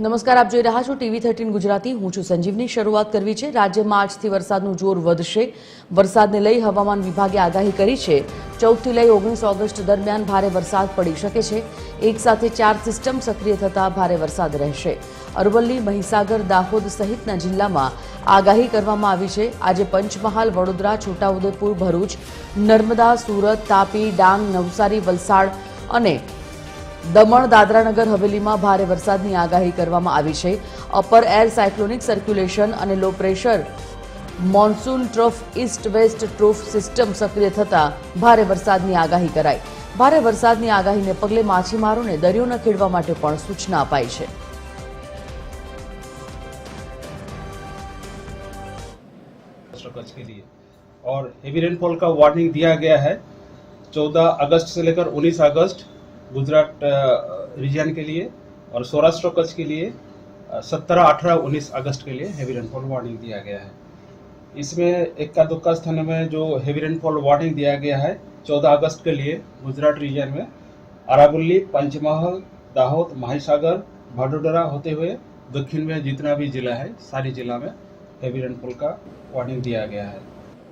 નમસ્કાર, આપ જોઈ રહ્યા છો ટીવી થર્ટીન ગુજરાતી. હું છું સંજીવની. શરૂઆત કરવી છે. રાજ્યમાં આજથી વરસાદનું જોર વધશે. વરસાદને લઈ હવામાન વિભાગે આગાહી કરી છે. ચૌદથી લઈ ઓગણીસ ઓગસ્ટ દરમિયાન ભારે વરસાદ પડી શકે છે. એક સાથે ચાર સિસ્ટમ સક્રિય થતા ભારે વરસાદ રહેશે. અરવલ્લી, મહીસાગર, દાહોદ સહિતના જિલ્લામાં આગાહી કરવામાં આવી છે. આજે પંચમહાલ, વડોદરા, છોટાઉદેપુર, ભરૂચ, નર્મદા, સુરત, તાપી, ડાંગ, નવસારી, વલસાડ અને દમણ દાદરાનગર હવેલીમાં ભારે વરસાદની આગાહી કરવામાં આવી છે અપર એર સાયક્લોનિક સર્ક્યુલેશન અને low pressure monsoon trough east west trough system સક્રિય થતાં ભારે વરસાદની આગાહી કરાઈ ભારે વરસાદની આગાહીને પગલે માછીમારોને દરિયો ન ખેડવા માટે પણ સૂચના અપાઈ છે महाराष्ट्र कच्छ के लिए और हेवी रेनफॉल का वार्निंग दिया गया है 14 अगस्त से लेकर 19 अगस्त गुजरात रीजन के लिए और सौराष्ट्र कच्छ के लिए सत्रह, अठारह, उन्नीस अगस्त के लिए हैवी रेनफॉल वार्निंग दिया गया है। इसमें इक्का दुक्का स्थान में जो हैवी रेनफॉल वार्निंग दिया गया है 14 अगस्त के लिए गुजरात रीजन में, अरावली, पंचमहल, दाहोद, माहिसागर भाडोडरा होते हुए दक्षिण में जितना भी जिला है, सारी जिला में हैवी रेनफॉल का वार्निंग दिया गया है।